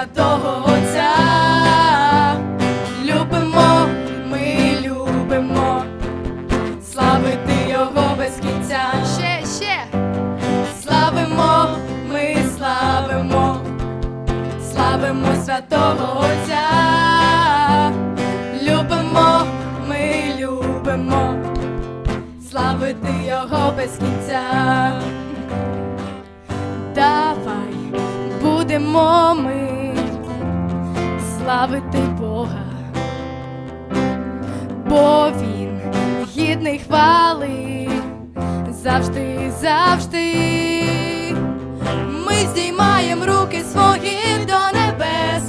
Святого Отця, любимо, ми любимо, славити його без кінця. Ще, ще славимо, ми славимо, славимо святого Отця, любимо, ми любимо, славити його без кінця. Давай. Будемо ми славити Бога, бо Він гідний хвали завжди, завжди. Ми здіймаємо руки свої до небес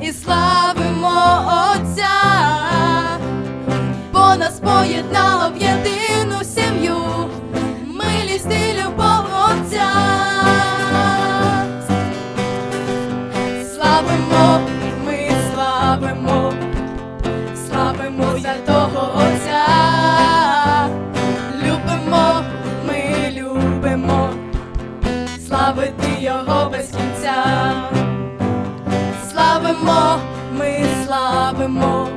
і славимо Отця, бо нас поєднало в славимо,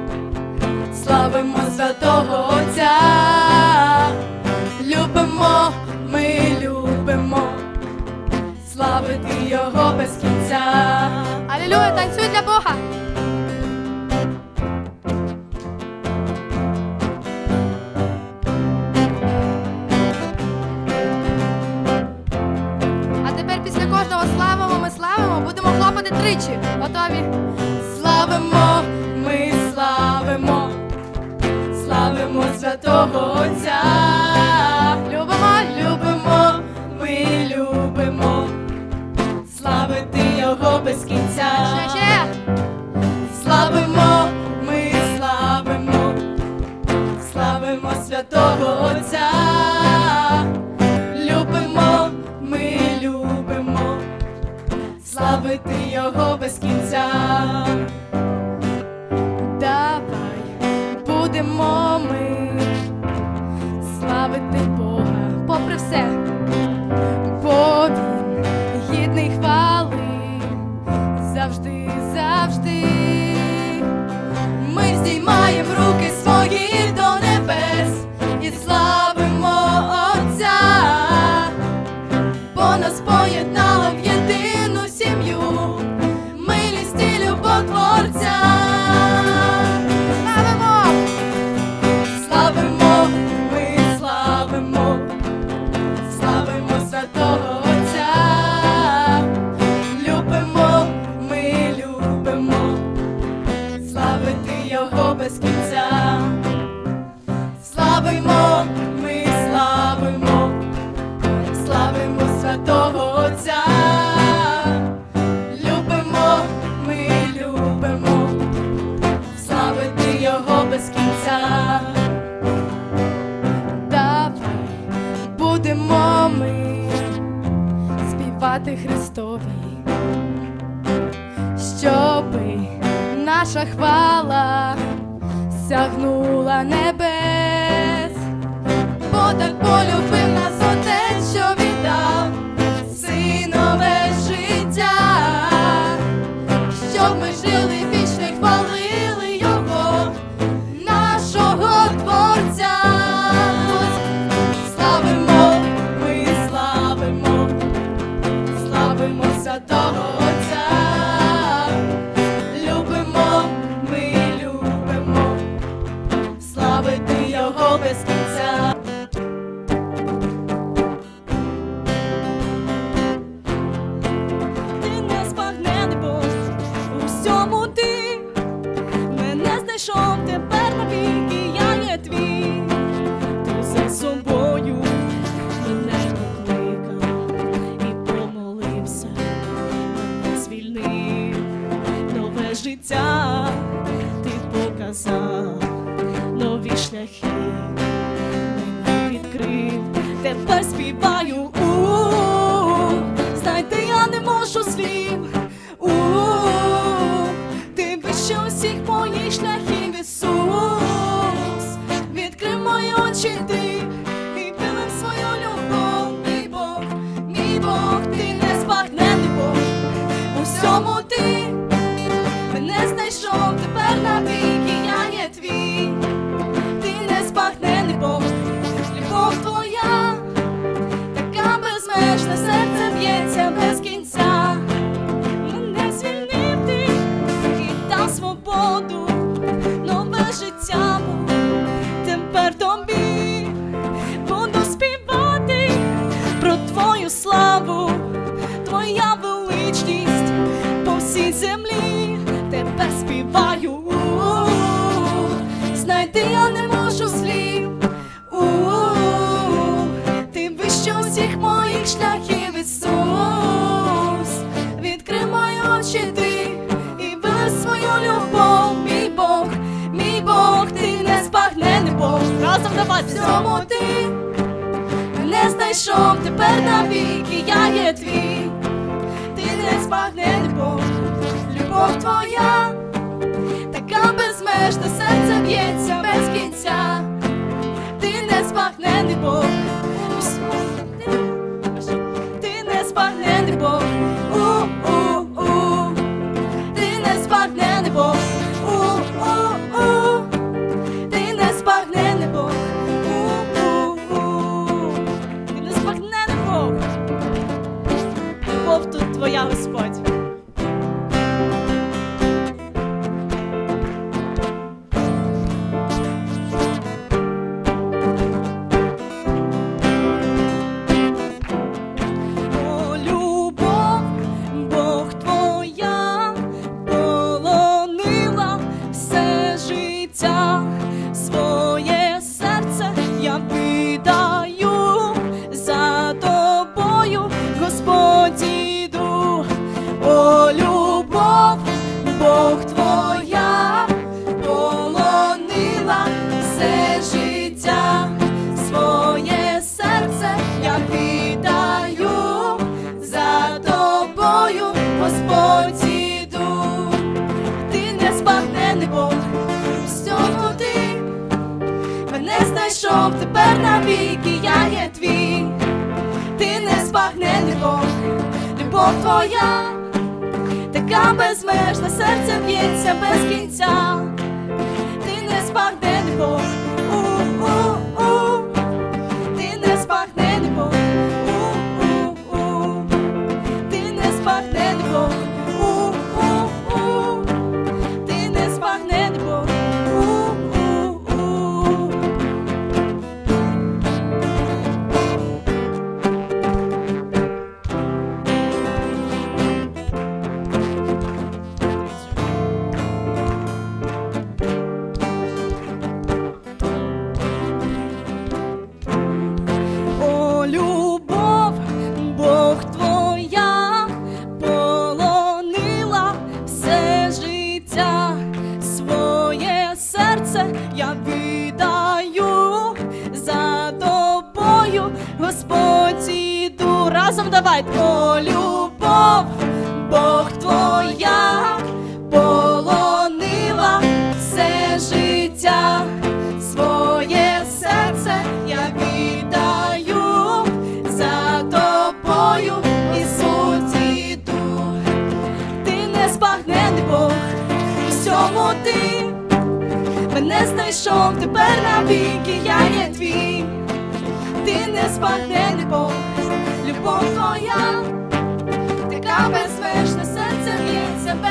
славимо святого Отця, любимо, ми любимо, славити його без кінця. святого Отця. Любимо, любимо, ми любимо, славити його без кінця. Славимо, ми славимо, славимо святого Отця. Любимо, ми любимо, славити його без кінця. Давай будемо ми. Добимося того. Знайти я не можу слів. У-у-у. Ти вище усіх моїх шляхів, Ісус. Відкрий мої очі ти і вели свою любов, мій Бог, мій Бог, ти не збагнений Бог. Разом давай всьому ти мене знайшов тепер навіки, я є твій, ти не збагнений Бог, любов твоя, така то серце б'ється без кінця, Господь. Ти не збагнений Бог, всьому ти мене знайшов. Тепер навіки, я є твій, ти не збагнений Бог, любов твоя, така безмежна, серце б'ється без кінця,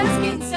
б'ється без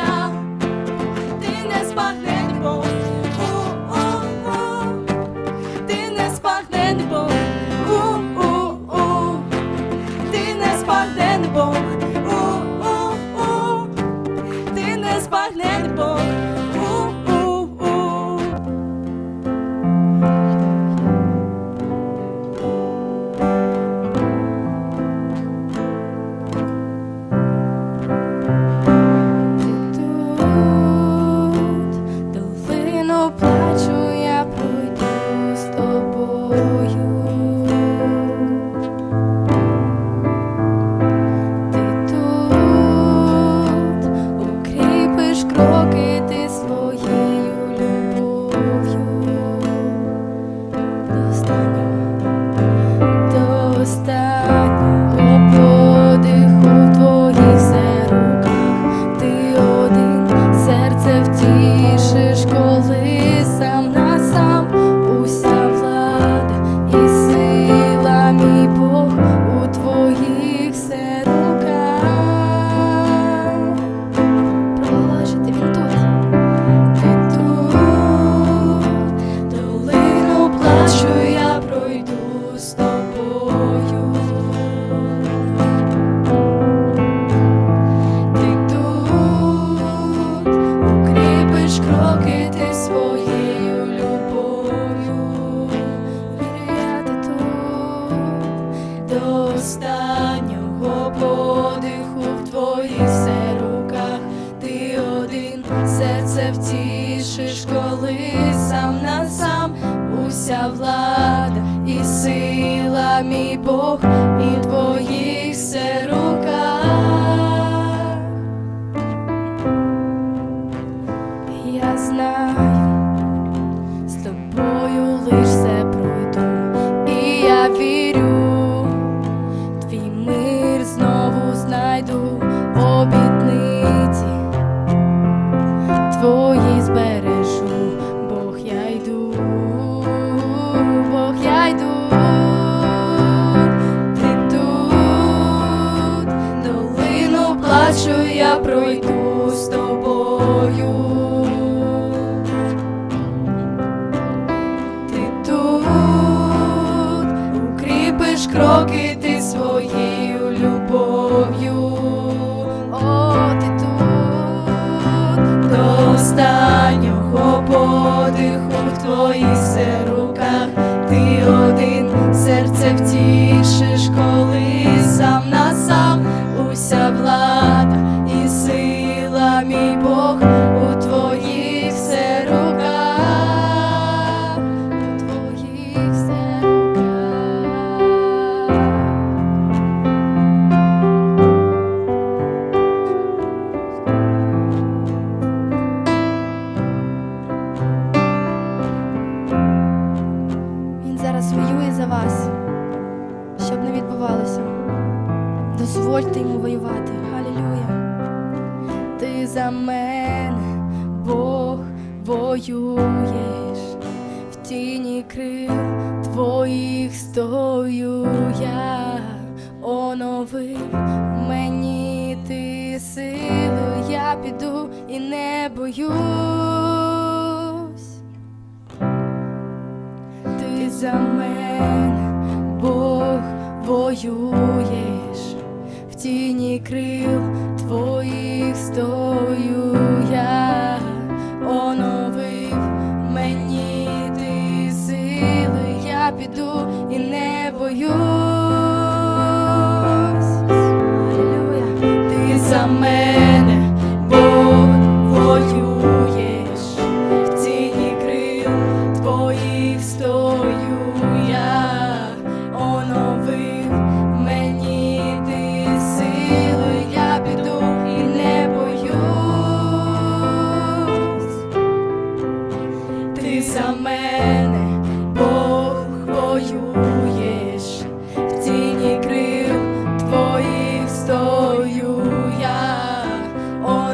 крил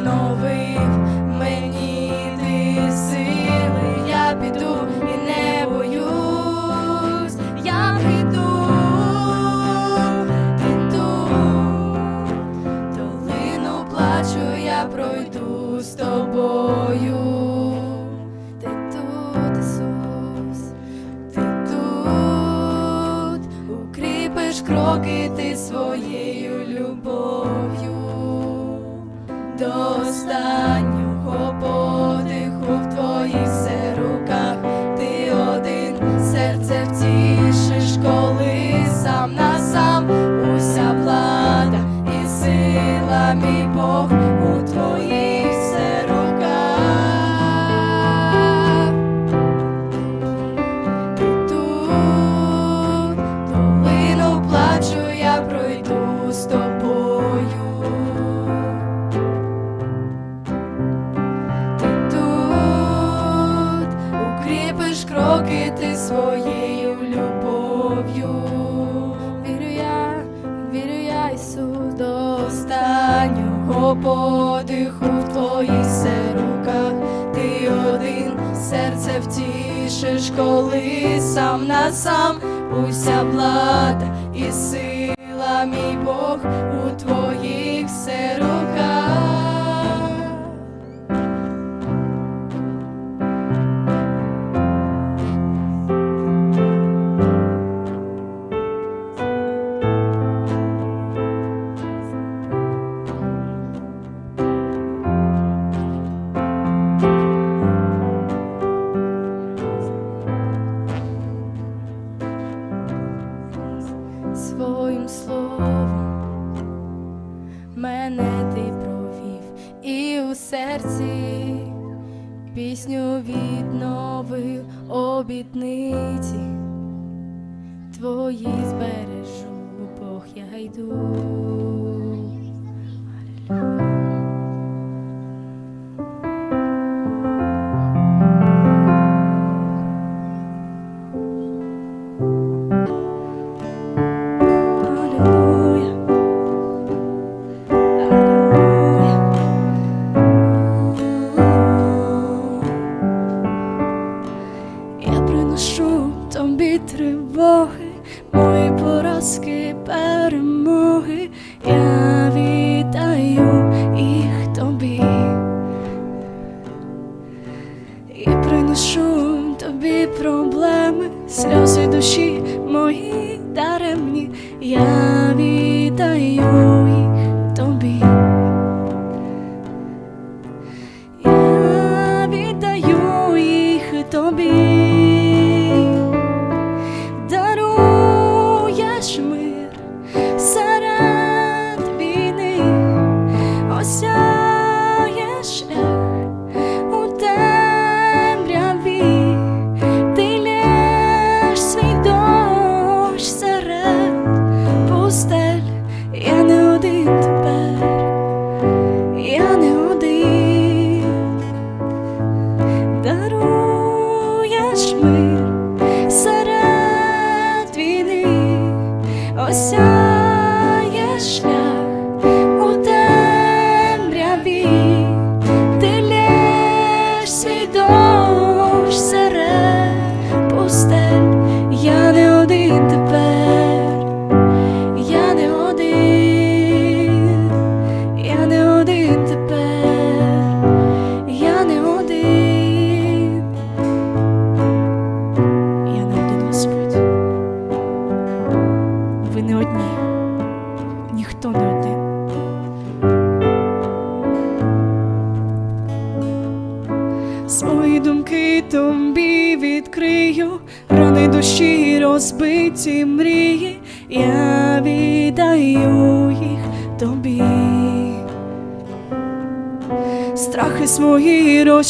over.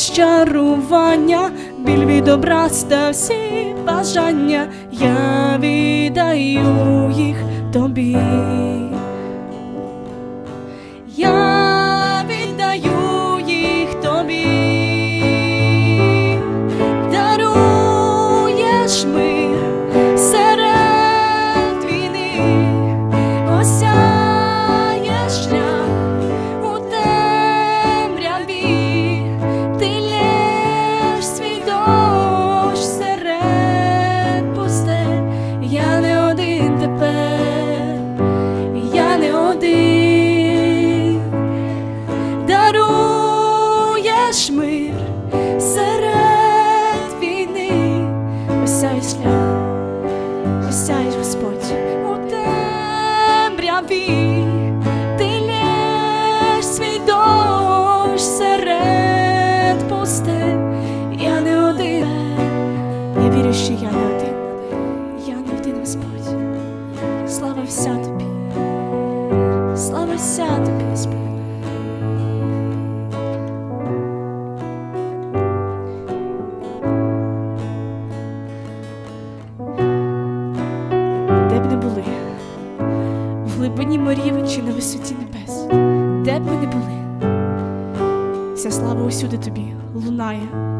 розчарування, біль від та всі бажання, я віддаю їх тобі. повсюди тобі лунає.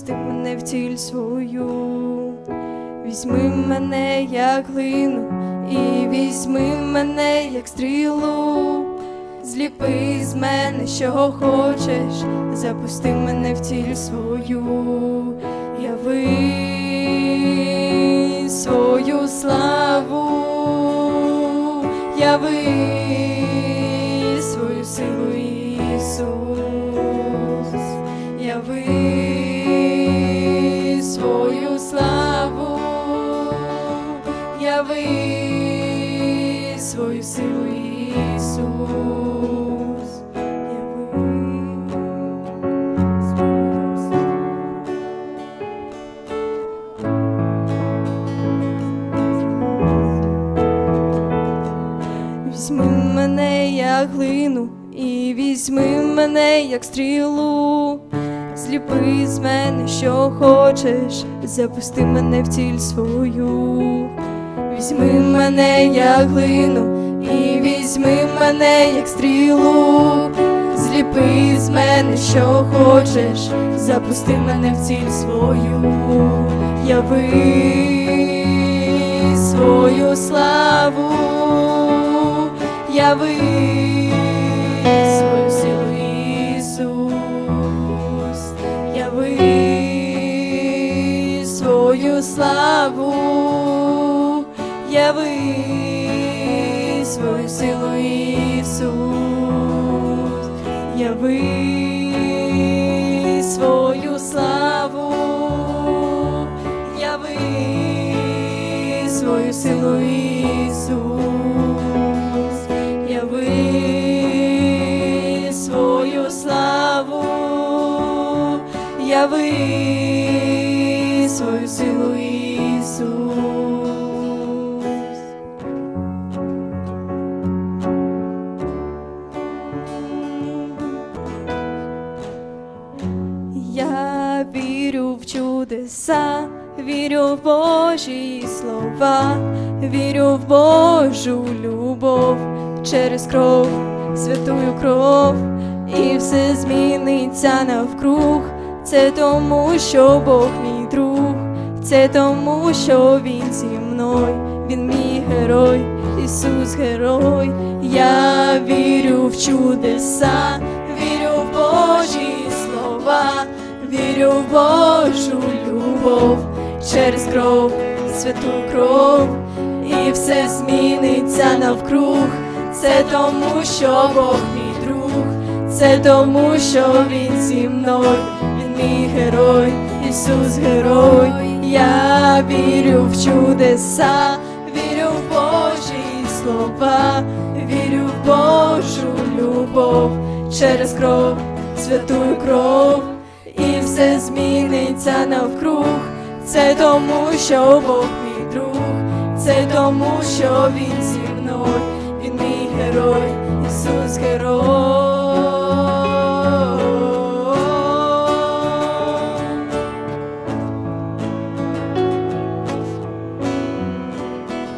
Запусти мене в ціль свою. Візьми мене, як глину, і візьми мене, як стрілу. Зліпи з мене, що хочеш, запусти мене в ціль свою, яви свою славу, яви свою силу, Ісус, яви свою силу, Ісус. Візьми мене, як глину, і візьми мене, як стрілу. Зліпи з мене, що хочеш, запусти мене в ціль свою. Візьми мене, як глину, і візьми мене, як стрілу. Зліпи з мене, що хочеш, запусти мене в ціль свою. Яви свою славу, яви свою силу, Ісус, славу, яви свою силу, Ісус, яви свою славу, яви свою силу, Ісус, яви свою славу, яви свою силу, Ісус. Божі слова, вірю в Божу любов. Через кров, святую кров, і все зміниться навкруг. Це тому, що Бог мій друг, це тому, що Він зі мною, Він мій герой, Ісус герой. Я вірю в чудеса, вірю в Божі слова, вірю в Божу любов. Через кров, святу кров, і все зміниться навкруг. Це тому, що Бог мій друг, це тому, що Він зі мною, Він мій герой, Ісус герой. Я вірю в чудеса, вірю в Божі слова, вірю в Божу любов через кров, святую кров, і все зміниться навкруг. Це тому, що Бог мій друг, це тому, що Він зі мною, Він мій герой, Ісус герой.